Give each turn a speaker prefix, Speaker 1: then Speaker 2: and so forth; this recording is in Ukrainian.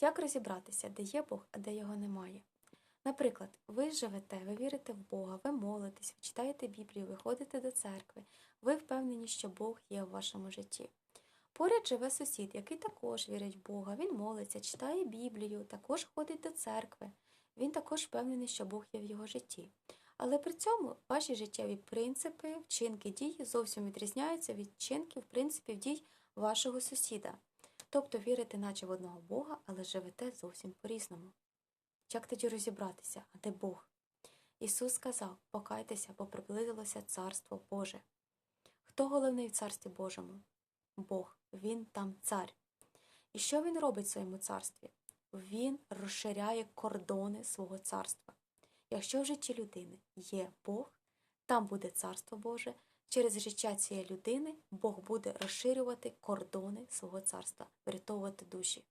Speaker 1: Як розібратися, де є Бог, а де його немає? Наприклад, ви живете, ви вірите в Бога, ви молитесь, ви читаєте Біблію, ви ходите до церкви, ви впевнені, що Бог є в вашому житті. Поряд живе сусід, який також вірить в Бога, він молиться, читає Біблію, також ходить до церкви. Він також впевнений, що Бог є в його житті. Але при цьому ваші життєві принципи, вчинки дій зовсім відрізняються від вчинків, принципів дій вашого сусіда. Тобто вірите, наче в одного Бога, але живете зовсім по-різному. Як тоді розібратися, а де Бог? Ісус сказав: покайтеся, бо приблизилося Царство Боже. Хто головний в Царстві Божому? Бог, Він там цар. І що Він робить в своєму царстві? Він розширяє кордони свого царства. Якщо в житті людини є Бог, там буде Царство Боже, через життя цієї людини Бог буде розширювати кордони свого царства, врятовувати душі.